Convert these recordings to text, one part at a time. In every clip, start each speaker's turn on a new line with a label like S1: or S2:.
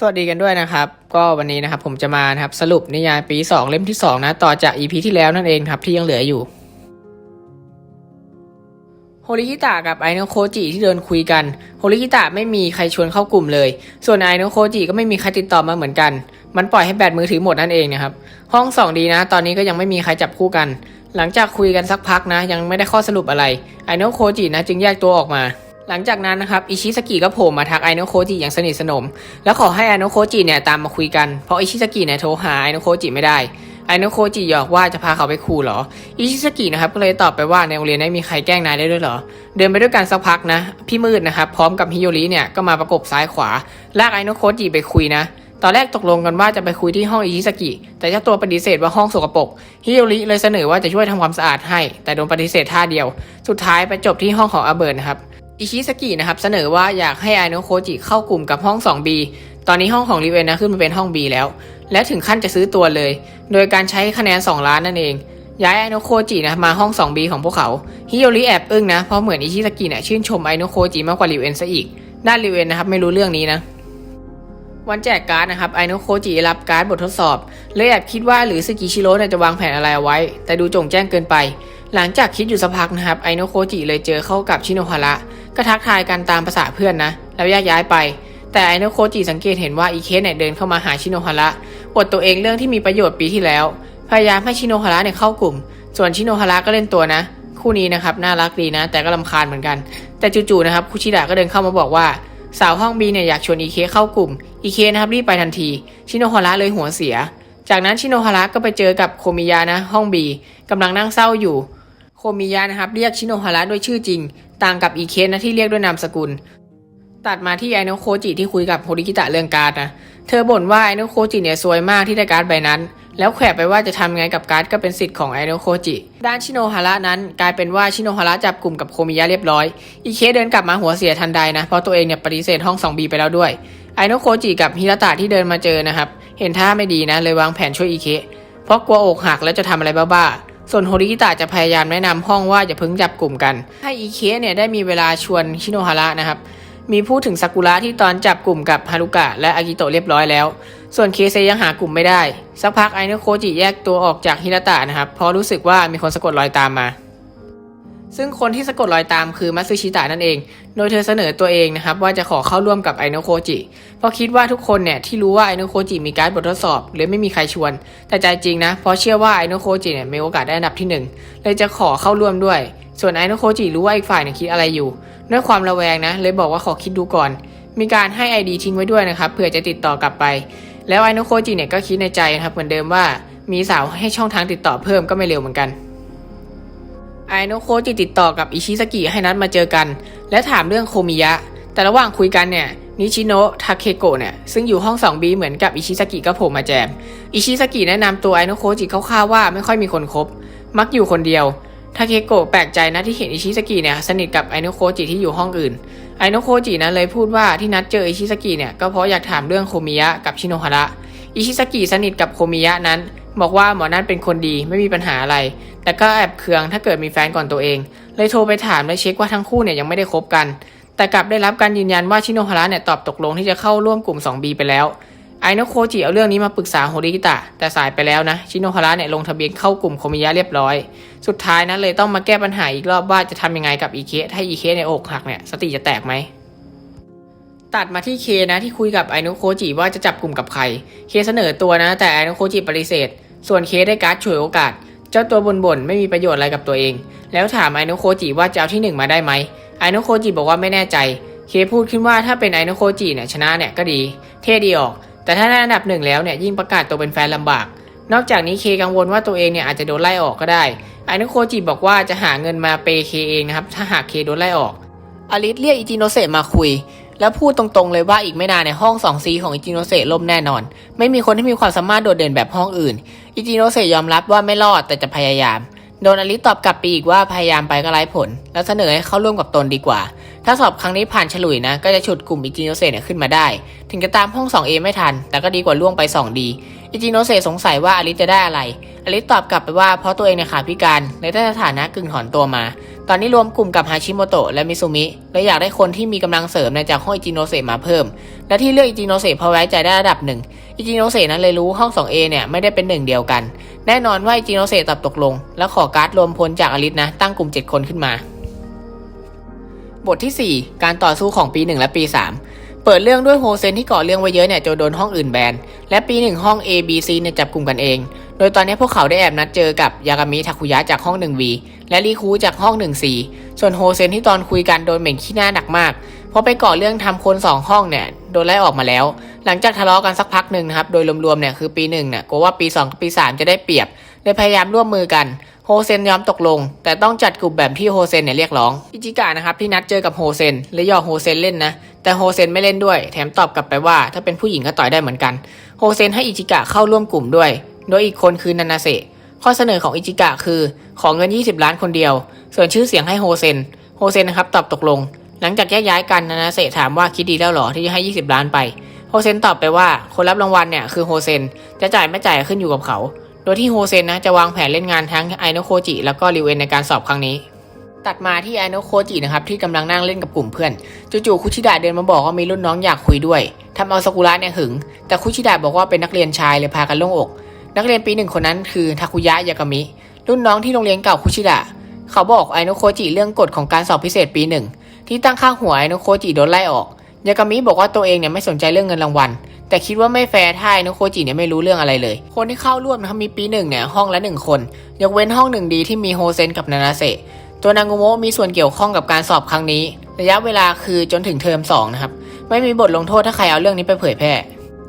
S1: สวัสดีกันด้วยนะครับ ก็วันนี้นะครับผมจะมานะครับสรุปนิยายปี 2 เล่มที่ 2 นะ ต่อจาก EP ที่แล้วนั่นเองครับที่ยังเหลืออยู่โฮริคิตะกับไอโนโคจิที่เดินคุยกันโฮริคิตะไม่มีใครชวนเข้ากลุ่มเลย ส่วนไอโนโคจิก็ไม่มีใครติดต่อมาเหมือนกัน มันปล่อยให้แบตมือถือหมดนั่นเองนะครับ ห้องสองดีนะ ตอนนี้ก็ยังไม่มีใครจับคู่กัน หลังจากคุยกันสักพักนะ ยังไม่ได้ข้อสรุปอะไรไอโนโคจินะจึงแยกตัวออกมา หลังจากนั้นนะครับอิชิสกิก็โผล่มาทักไอโนโคจิอย่างสนิทสนม แล้วขอให้ไอโนโคจิเนี่ยตามมาคุยกันเพราะอิชิสกิเนี่ยโทรหาไอโนโคจิไม่ได้ไอโนโคจิหยอกว่าจะพาเขาไปคูเหรอ อิชิสกินะครับก็เลยตอบไปว่าในโรงเรียนไม่มีใครแกล้งนายได้ด้วยเหรอ เดินไปด้วยกันสักพักนะ พี่มืดนะครับพร้อมกับฮิโยริเนี่ยก็มาประกบซ้ายขวา ลากไอโนโคจิไปคุยนะ ตอนแรกตกลงกันว่าจะไปคุยที่ห้องอิชิสกิ แต่เจ้าตัวปฏิเสธว่าห้องสกปรก ฮิโยริเลยเสนอว่าจะช่วยทำความสะอาดให้ แต่โดนปฏิเสธท่าเดียว สุดท้ายไปจบที่ห้องของอาเบิร์นนะครับ อิชิสกินะครับเสนอว่าอยากให้ไอโนโคจิเข้ากลุ่มกับห้อง 2B ตอนนี้ห้องของริเวนนะขึ้นมาเป็นห้อง B แล้ว และถึงขั้นจะซื้อตัวเลย โดยการใช้คะแนน 2 ล้านนั่นเอง ย้ายไอโนโคจินะมาห้อง 2B ของพวกเขาฮิโยริแอบอึ้งนะเพราะเหมือนอิชิสกิเนี่ยชื่นชมไอโนโคจิมากกว่าริเวนซะอีก ด้านริเวนนะครับไม่รู้เรื่องนี้นะวันแจกการ์ดนะครับไอโนโคจิรับการ์ดบททดสอบเลยแอบคิดว่าหรือสกิชิโร่จะวางแผนอะไรเอาไว้ แต่ดูจงแจ้งเกินไป หลังจากคิดอยู่สักพักนะครับไอโนโคจิเลยเจอเข้ากับชิโนฮาระ ก็ทักทายกันตามภาษาเพื่อนนะ แล้วแยกย้ายไป แต่ไอโนโคจิสังเกตเห็นว่าอีเคสเนี่ยเดินเข้ามาหาชิโนฮาระอดตัวเองเรื่องที่มีประโยชน์ปีที่แล้ว พยายามให้ชิโนฮาระเนี่ยเข้ากลุ่ม ส่วนชิโนฮาระก็เล่นตัวนะ คู่นี้นะครับน่ารักดีนะ แต่ก็ลำคาญเหมือนกัน แต่จู่ๆนะครับคุชิดะก็เดินเข้ามาบอกว่าสาวห้องบีเนี่ยอยากชวนอีเคเข้ากลุ่ม อีเคนะครับรีบไปทันที ชิโนฮาระเลยหัวเสีย จากนั้นชิโนฮาระก็ไปเจอกับโคมิยะนะ ห้องบีกำลังนั่งเศร้าอยู่ มิยะนะครับเรียกชิโนฮาระด้วยชื่อจริง ต่างกับอีเคนะที่เรียกด้วยนามสกุล ตัดมาที่ไอโนโคจิที่คุยกับโฮริกิตะเรื่องการ์ดนะ เธอบ่นว่าไอโนโคจิเนี่ยซวยมากที่ได้การ์ดใบนั้น แล้วแขวะไปว่าจะทำไงกับการ์ดก็เป็นสิทธิ์ของไอโนโคจิ ด้านชิโนฮาระนั้น กลายเป็นว่าชิโนฮาระจับกลุ่มกับโคมิยะเรียบร้อย อีเคเดินกลับมาหัวเสียทันใดนะเพราะตัวเองเนี่ยปฏิเสธห้อง 2B ไปแล้วด้วย ไอโนโคจิกับฮิรตะที่เดินมาเจอนะครับ เห็นท่าไม่ดีนะเลยวางแผนช่วยอีเคเพราะกลัวอกหักแล้วจะทำอะไรบ้าๆ ส่วนโฮริกิตะจะพยายามแนะนำห้องว่าอย่าเพิ่งจับกลุ่มกัน ให้อีเคเนี่ยได้มีเวลาชวนชิโนฮาระนะครับ มีพูดถึงซากุระที่ตอนจับกลุ่มกับฮารุกะและอากิโตะเรียบร้อยแล้ว ส่วนเคเซยังหากลุ่มไม่ได้ สักพักไอโนโคจิแยกตัวออกจากฮิราตะนะครับเพราะรู้สึกว่ามีคนสะกดรอยตามมา ซึ่งคนที่สะกดรอยตามคือมัตสึชิตะนั่นเอง โดยเธอเสนอตัวเองนะครับว่าจะขอเข้าร่วมกับไอโนโคจิ เพราะคิดว่าทุกคนเนี่ยที่รู้ว่าไอโนโคจิมีการบททดสอบเลยไม่มีใครชวน แต่ใจจริงนะเพราะเชื่อว่าไอโนโคจิเนี่ยมีโอกาสได้อันดับที่หนึ่งเลยจะขอเข้าร่วมด้วย ส่วนไอโนโคจิรู้ว่าอีกฝ่ายเนี่ยคิดอะไรอยู่ ด้วยความระแวงนะเลยบอกว่าขอคิดดูก่อน มีการให้ ID ทิ้งไว้ด้วยนะครับเผื่อจะติดต่อกลับไป แล้วไอโนโคจิเนี่ยก็คิดในใจนะครับเหมือนเดิมว่า มีสาวให้ช่องทางติดต่อเพิ่มก็ไม่เร็วเหมือนกัน ไอโนโคจิติดต่อกับอิชิสกิให้นัดมาเจอกัน และถามเรื่องโคมิยะ แต่ระหว่างคุยกันเนี่ยนิชิโนะทาเคโกะเนี่ยซึ่งอยู่ห้อง 2B เหมือนกับอิชิสกิก็โผล่มาแจม อิชิสกิแนะนำตัวไอโนโคจิคร่าวๆว่าไม่ค่อยมีคนคบ มักอยู่คนเดียวทาเคโกะแปลกใจนะที่เห็นอิชิสกิเนี่ยสนิทกับไอโนโคจิที่อยู่ห้องอื่น ไอโนโคจินะเลยพูดว่าที่นัดเจออิชิสกิเนี่ยก็เพราะอยากถามเรื่องโคมิยะกับชิโนฮาระ อิชิสกิสนิทกับโคมิยะนั้น บอกว่าหมอนั่นเป็นคนดีไม่มีปัญหาอะไร แต่ก็แอบเคืองถ้าเกิดมีแฟนก่อนตัวเอง เลยโทรไปถามและเช็คว่าทั้งคู่เนี่ยยังไม่ได้คบกัน แต่กลับได้รับการยืนยันว่าชิโนฮาระเนี่ยตอบตกลงที่จะเข้าร่วมกลุ่ม 2B ไปแล้วไอโนโคจิเอาเรื่องนี้มาปรึกษาโฮริกิตะแต่สายไปแล้วนะชิโนฮาระเนี่ยลงทะเบียนเข้ากลุ่มโคมิยะเรียบร้อย สุดท้ายนะเลยต้องมาแก้ปัญหาอีกรอบว่าจะทำยังไงกับอีเคถ้าอีเคในยอกหักเนี่ยสติจะแตกไหมตัดมาที่เคนะที่คุยกับไอโนโคจิว่าจะจับกลุ่มกับใคร เคเสนอตัวนะ แต่ไอโนโคจิปฏิเสธ ส่วนเคได้การ์ดฉวยโอกาส เจ้าตัวบ่นๆไม่มีประโยชน์อะไรกับตัวเอง แล้วถามไอโนโคจิว่าจะเอาที่หนึ่งมาได้ไหมไอโนโคจิบอกว่าไม่แน่ใจ เคพูดขึ้นว่าถ้าเป็นไอโนโคจิเนี่ยชนะเนี่ยก็ดี เท่ดีออก แต่ถ้าได้อันดับหนึ่งแล้วเนี่ยยิ่งประกาศตัวเป็นแฟนลำบาก นอกจากนี้เคกังวลว่าตัวเองเนี่ยอาจจะโดนไล่ออกก็ได้ไอโนโคจิบอกว่าจะหาเงินมาเปย์เคเองนะครับถ้าหากเคโดนไล่ออกอลิสเรียกอิจิโนเซะมาคุย แล้วพูดตรงๆเลยว่าอีกไม่นานในห้อง 2C ของอิจิโนเซะล่มแน่นอน ไม่มีคนที่มีความสามารถโดดเด่นแบบห้องอื่น อิจิโนเซะยอมรับว่าไม่รอดแต่จะพยายาม โดนอลิตอบกลับไปอีกว่าพยายามไปก็ไร้ผล แล้วเสนอให้เข้าร่วมกับตนดีกว่า ถ้าสอบครั้งนี้ผ่านฉลุยนะ ก็จะฉุดกลุ่มอิจิโนเซเนี่ยขึ้นมาได้ ถึงจะตามห้อง 2A ไม่ทัน แต่ก็ดีกว่าล่วงไป 2D อิจิโนเซะสงสัยว่าอลิจะได้อะไรอลิตอบกลับไปว่าเพราะตัวเองเนี่ยขาพิการเลยได้สถานะกึ่งถอนตัวมา ตอนนี้รวมกลุ่มกับฮาชิโมโตะและมิซุมิ และอยากได้คนที่มีกำลังเสริมในจากห้องอิจิโนเซมาเพิ่ม และที่เลือกอิจิโนเซเพราะไว้ใจได้ระดับหนึ่งอิจิโนเซนั้นเลยรู้ห้อง 2A เนี่ยไม่ได้เป็นหนึ่งเดียวกัน แน่นอนว่าอิจิโนเซตอบตกลง และขอการ์ดรวมพลจากอลิสนะตั้งกลุ่ม 7 คนขึ้นมา บทที่ 4 การต่อสู้ของปี 1 และปี 3 เปิดเรื่องด้วยโฮเซนที่ก่อเรื่องไว้เยอะเนี่ยจนโดนห้องอื่นแบน และปี 1 ห้อง A B C เนี่ยจับกลุ่มกันเอง โดยตอนนี้พวกเขาได้แอบนัดเจอกับยากามิทาคุยะจากห้อง 1V และรีคูจากห้อง 1C ส่วนโฮเซนที่ตอนคุยกันโดนเหม็นขี้หน้าหนักมาก เพราะไปก่อเรื่องทำคน 2 ห้องเนี่ยโดนไล่ออกมาแล้ว หลังจากทะเลาะกันสักพักหนึ่งนะครับ โดยรวมๆเนี่ยคือปี1เนี่ยกลัวว่าปี2กับปี 3 จะได้เปรียบเลยพยายามร่วมมือกันโฮเซนยอมตกลง แต่ต้องจัดกลุ่มแบบที่โฮเซนเนี่ยเรียกร้องอิจิกะนะครับที่นัดเจอกับโฮเซนและยอโฮเซนเล่นนะแต่โฮเซนไม่เล่นด้วยแถมตอบกลับไปว่าถ้าเป็นผู้หญิงก็ต่อยได้เหมือนกันโฮเซนให้อิจิกะเข้าร่วมกลุ่มด้วย โดยอีกคนคือนานาเซข้อเสนอของอิจิกะคือ ขอเงิน 20 ล้านคนเดียว ส่วนชื่อเสียงให้โฮเซน โฮเซนนะครับตอบตกลง หลังจากแยกย้ายกันนานาเซถามว่าคิดดีแล้วหรอที่จะให้ 20 ล้านไป โฮเซนตอบไปว่าคนรับรางวัลเนี่ยคือโฮเซน จะจ่ายไม่จ่ายขึ้นอยู่กับเขา โดยที่โฮเซนนะจะวางแผนเล่นงานทั้งไอโนโคจิแล้วก็ริวเอนในการสอบครั้งนี้ตัดมาที่ไอโนโคจินะครับที่กำลังนั่งเล่นกับกลุ่มเพื่อนจู่ๆคุชิดะเดินมาบอกว่ามีรุ่นน้องอยากคุยด้วยทำเอาสกุระเนี่ยหึง แต่คุชิดะบอกว่าเป็นนักเรียนชายเลยพากันโล่งอก นักเรียนปีหนึ่งคนนั้นคือทาคุยะยากามิ รุ่นน้องที่โรงเรียนเก่าคุชิดะเขาบอกไอโนโคจิเรื่องกฎของการสอบพิเศษปีหนึ่งที่ตั้งค่าหัวไอโนโคจิโดนไล่ออกยากามิบอกว่าตัวเองเนี่ยไม่สนใจเรื่องเงินรางวัล แต่คิดว่าไม่แฟร์ถ้าไอโนโคจิเนี่ยไม่รู้เรื่องอะไรเลย คนที่เข้าร่วมนะมีปีหนึ่งเนี่ยห้องละหนึ่งคน ยกเว้นห้องหนึ่งดีที่มีโฮเซนกับนานาเซตัวนางุโมะมีส่วนเกี่ยวข้องกับการสอบครั้งนี้ ระยะเวลาคือจนถึงเทอม2นะครับ ไม่มีบทลงโทษถ้าใครเอาเรื่องนี้ไปเผยแพร่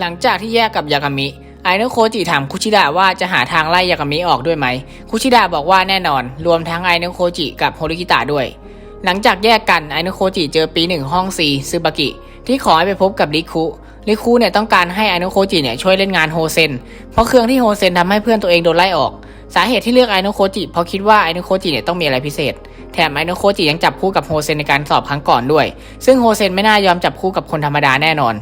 S1: หลังจากที่แยกกับยากามิ ไอโนโคจิถามคุชิดะว่าจะหาทางไล่ยากามิออกด้วยไหม คุชิดะบอกว่าแน่นอน รวมทั้งไอโนโคจิกับโฮริกิตะด้วย หลังจากแยกกันไอโนโคจิเจอปีหนึ่งห้องซีซึบากิ ที่ขอให้ไปพบกับริคุริคุเนี่ยต้องการให้ไอโนโคจิเนี่ยช่วยเล่นงานโฮเซน เพราะเครื่องที่โฮเซนทำให้เพื่อนตัวเองโดนไล่ออก สาเหตุที่เลือกไอโนโคจิเพราะคิดว่าไอโนโคจิเนี่ยต้องมีอะไรพิเศษ แถมไอโนโคจิยังจับคู่กับโฮเซนในการสอบครั้งก่อนด้วย ซึ่งโฮเซนไม่น่ายอมจับคู่กับคนธรรมดาแน่นอน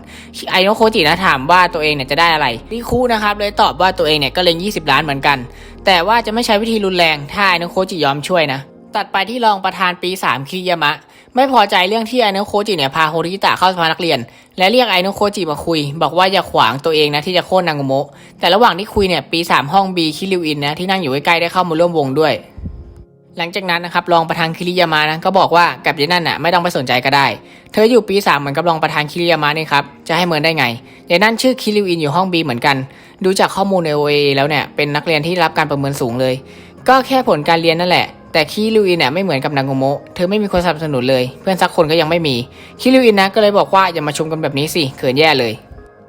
S1: ไอโนโคจินะถามว่าตัวเองเนี่ยจะได้อะไรริคุนะครับเลยตอบว่าตัวเองเนี่ยก็เล็ง20 ล้านเหมือนกัน แต่ว่าจะไม่ใช้วิธีรุนแรงถ้าไอโนโคจิยอมช่วยนะ ตัดไปที่รองประธานปี 3 คิยามะ ไม่พอใจเรื่องที่ไอโนโคจิเนี่ยพาโฮริกิตะเข้าสภานักเรียน และเรียกไอโนโคจิมาคุย บอกว่าอย่าขวางตัวเองนะที่จะโค่นนางโมะแต่ระหว่างที่คุยเนี่ยปี 3 ห้องบีคิริวอินนะที่นั่งอยู่ใกล้ๆได้เข้ามาร่วมวงด้วย หลังจากนั้นนะครับรองประธานคิริยามะนะก็บอกว่ากับยายนั่นน่ะไม่ต้องไปสนใจก็ได้ เธออยู่ปี3เหมือนกับรองประธานคิริยามะนี่ครับจะให้เหมือนได้ไงยายนั่นชื่อคิริวอินอยู่ห้องบีเหมือนกัน ดูจากข้อมูลในโอเอแล้วเนี่ยเป็นนักเรียนที่รับการประเมินสูงเลย ก็แค่ผลการเรียนนั่นแหละ แต่คิริวอินเนี่ยไม่เหมือนกับนางโงโมะเธอไม่มีคนสนับสนุนเลย เพื่อนสักคนก็ยังไม่มีคิริวอินนะก็เลยบอกว่าอย่ามาชมกันแบบนี้สิเขินแย่เลย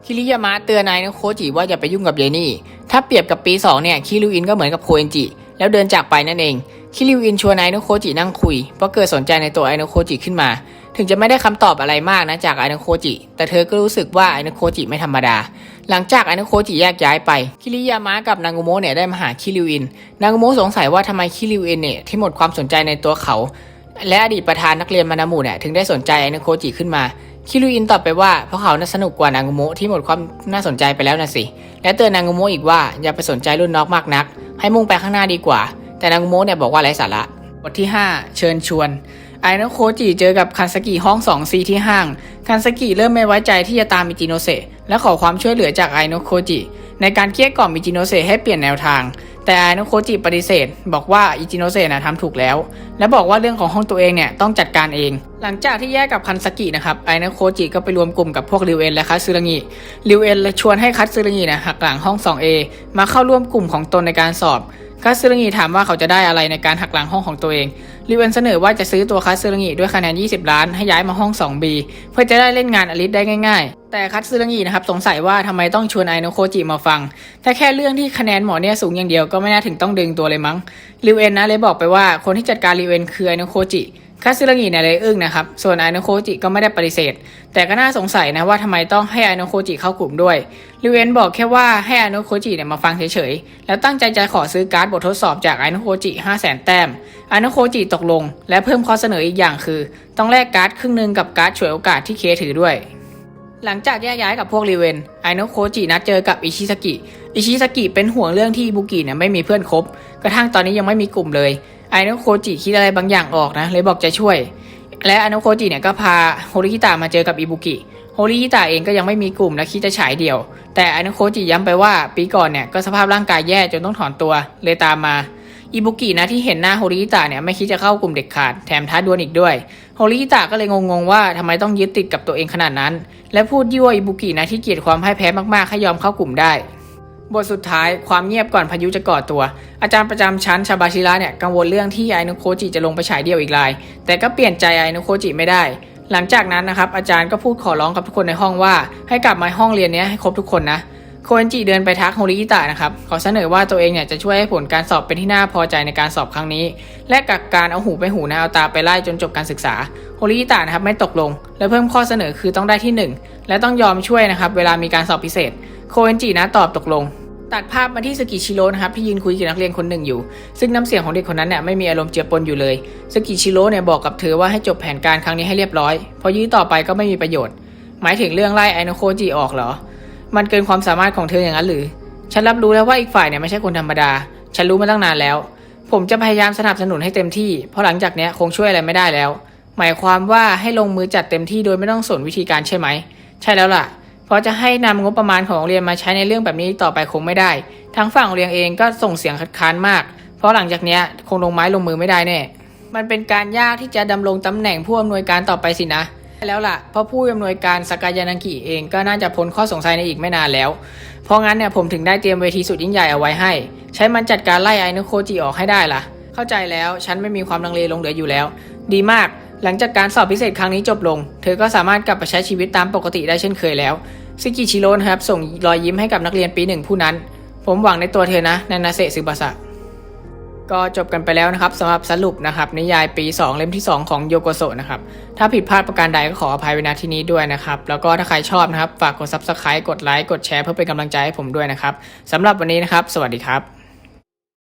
S1: คิริยามะเตือนนายโคจิว่าอย่าไปยุ่งกับยายนี่ ถ้าเปรียบกับปี 2 เนี่ยคิริวอินก็เหมือนกับโคเอนจิ แล้วเดินจากไปนั่นเอง คิริวอินชวนนายโคจินั่งคุย เพราะเกิดสนใจในตัวไอโนโคจิขึ้นมา ถึงจะไม่ได้คำตอบอะไรมากนะจากไอโนโคจิ แต่เธอก็รู้สึกว่าไอโนโคจิไม่ธรรมดา หลังจากอโนโคจิแยกย้ายไป คิริยามะกับนางโมะเนี่ยได้มาหาคิริวอิน นางโมะสงสัยว่าทำไมคิริวอินเนี่ยที่หมดความสนใจในตัวเขา และอดีตประธานนักเรียนมานามุเนี่ยถึงได้สนใจอโนโคจิขึ้นมาคิรุอินตอบไปว่าเพราะเขาน่าสนุกกว่านางโมะที่หมดความน่าสนใจไปแล้วนะสิ และเตือนนางโมะอีกว่าอย่าไปสนใจรุ่นน้องมากนัก ให้มุ่งไปข้างหน้าดีกว่า แต่นางโมะเนี่ยบอกว่าไร้สาระบทที่ 5 เชิญชวน ไอโนโคจิเจอกับคันสกิห้อง 2C ที่ห้าง คันสกิเริ่มไม่ไว้ใจที่จะตามมิจิโนเซะและขอความช่วยเหลือจากไอโนโคจิในการเกลี้ยกล่อมมิจิโนเซะให้เปลี่ยนแนวทาง แต่ไอโนโคจิปฏิเสธ บอกว่าอิจิโนเซะนะทำถูกแล้ว และบอกว่าเรื่องของห้องตัวเองเนี่ยต้องจัดการเอง หลังจากที่แยกกับคันสกินะครับไอโนโคจิก็ไปรวมกลุ่มกับพวกริวเอนและคัตสึริงิริวเอนเชวนให้คัตสึริงินะหักหลังห้อง 2A มาเข้าร่วมกลุ่มของตนในการสอบ คัตสึริงิถามว่าเขาจะได้อะไรในการหักหลังห้องของตัวเองริเวนเสนอว่าจะซื้อตัวคัตสึริงิด้วยคะแนน 20 ล้านให้ย้ายมาห้อง 2B เพื่อจะได้เล่นงานอลิสได้ง่ายๆ แต่คัตสึริงินะครับสงสัยว่าทำไมต้องชวนไอโนโคจิมาฟังถ้าแค่เรื่องที่คะแนนหมอเนี่ยสูงอย่างเดียวก็ไม่น่าถึงต้องดึงตัวเลยมั้งริเวนนะเลยบอกไปว่าคนที่จัดการริเวนคือไอโนโคจิ คัตสึริงิเนี่ยเลยอึ้งนะครับ ส่วนไอโนโคจิก็ไม่ได้ปฏิเสธ แต่ก็น่าสงสัยนะว่าทำไมต้องให้ไอโนโคจิเข้ากลุ่มด้วยริเอนบอกแค่ว่าให้ไอโนโคจิเนี่ยมาฟังเฉยๆ แล้วตั้งใจจะขอซื้อการ์ดบททดสอบจากไอโนโคจิ5 0 0 0 0 0แต้มไอโนโคจิตกลง และเพิ่มข้อเสนออีกอย่างคือ ต้องแลกการ์ดครึ่งหนึ่งกับการ์ดฉวยโอกาสที่เคถือด้วย หลังจากแยกย้ายกับพวกริเวนไอโนโคจินัดเจอกับอิชิสกิอิชิสกิเป็นห่วงเรื่องที่บุกิเนี่ยไม่มีเพื่อนคบ กระทั่งตอนนี้ยังไม่มีกลุ่มเลย ไอโนโคจิคิดอะไรบางอย่างออกนะ เลยบอกจะช่วย และไอโนโคจิเนี่ยก็พาโฮริคิตะมาเจอกับอิบุกิโฮริคิตะเองก็ยังไม่มีกลุ่มและคิดจะฉายเดี่ยว แต่ไอโนโคจิย้ำไปว่าปีก่อนเนี่ยก็สภาพร่างกายแย่จนต้องถอนตัวเลยตามมาอิบุกินะที่เห็นหน้าโฮริคิตะเนี่ยไม่คิดจะเข้ากลุ่มเด็กขาดแถมท้าดวลอีกด้วยโฮริคิตะก็เลยงงๆว่าทำไมต้องยึดติดกับตัวเองขนาดนั้น และพูดยั่วอิบุกินะที่เกลียดความพ่ายแพ้มากๆให้ยอมเข้ากลุ่มได้ บทสุดท้ายความเงียบก่อนพายุจะก่อตัว อาจารย์ประจำชั้นชาบาชิระเนี่ยกังวลเรื่องที่ไอโนโคจิจะลงไปฉายเดี่ยวอีกราย แต่ก็เปลี่ยนใจไอโนโคจิไม่ได้ หลังจากนั้นนะครับอาจารย์ก็พูดขอร้องกับทุกคนในห้องว่า ให้กลับมาห้องเรียนเนี้ยให้ครบทุกคนนะโคเอนจิเดินไปทักโฮริกิตะนะครับขอเสนอว่าตัวเองเนี่ยจะช่วยให้ผลการสอบเป็นที่น่าพอใจในการสอบครั้งนี้ และกับการเอาหูไปหูนะเอาตาไปไล่จนจบการศึกษาโฮริกิตะนะครับไม่ตกลง และเพิ่มข้อเสนอคือต้องได้ที่หนึ่งและต้องยอมช่วยนะครับเวลามีการสอบพิเศษ โคเอนจินะตอบตกลง ตัดภาพมาที่สกิชิโร่นะครับที่ยืนคุยกับนักเรียนคนหนึ่งอยู่ ซึ่งน้ำเสียงของเด็กคนนั้นเนี่ยไม่มีอารมณ์เจือปนอยู่เลยสกิชิโร่เนี่ยบอกกับเธอว่าให้จบแผนการครั้งนี้ให้เรียบร้อยเพอยื้อต่อไปก็ไม่มีประโยชน์ หมายถึงเรื่องไล่ไอโนโคจิออกเหรอ มันเกินความสามารถของเธออย่างนั้นหรือ ฉันรับรู้แล้วว่าอีกฝ่ายเนี่ยไม่ใช่คนธรรมดา ฉันรู้มาตั้งนานแล้ว ผมจะพยายามสนับสนุนให้เต็มที่ เพราะหลังจากเนี้ยคงช่วยอะไรไม่ได้แล้ว หมายความว่าให้ลงมือจัดเต็มที่โดยไม่ต้องสนวิธีการใช่ไหม ใช่แล้วล่ะ ราะจะให้นำงบประมาณของโรงเรียนมาใช้ในเรื่องแบบนี้ต่อไปคงไม่ได้ ทั้งฝั่งโรงเรียนเองก็ส่งเสียงคัดค้านมาก เพราะหลังจากเนี้ยคงลงไม้ลงมือไม่ได้แน่ มันเป็นการยากที่จะดำรงตำแหน่งผู้อำนวยการต่อไปสินะ แล้วล่ะ เพราะผู้อำนวยการสกายานังกิเองก็น่าจะพ้นข้อสงสัยในอีกไม่นานแล้ว เพราะงั้นเนี่ยผมถึงได้เตรียมเวทีสุดยิ่งใหญ่เอาไว้ให้ ใช้มันจัดการไล่ไอโนโคจิออกให้ได้ล่ะ เข้าใจแล้วฉันไม่มีความลังเลลงเหลืออยู่แล้ว ดีมากหลังจากการสอบพิเศษครั้งนี้จบลง เธอก็สามารถกลับไปใช้ชีวิตตามปกติได้เช่นเคยแล้ว ซิกิชิโร่นะครับส่งรอยยิ้มให้กับนักเรียนปีหนึ่งผู้นั้น ผมหวังในตัวเธอนะนานาเซซึบะสะก็จบกันไปแล้วนะครับสำหรับสรุปนะครับนิยายปี 2 เล่มที่ 2 ของโยโกโซะนะครับถ้าผิดพลาดประการใดก็ขออภัยไว้ณที่นี้ด้วยนะครับ แล้วก็ถ้าใครชอบนะครับ ฝากกด Subscribe กดไลค์กดแชร์เพื่อเป็นกำลังใจให้ผมด้วยนะครับสำหรับวันนี้นะครับ สวัสดีครับ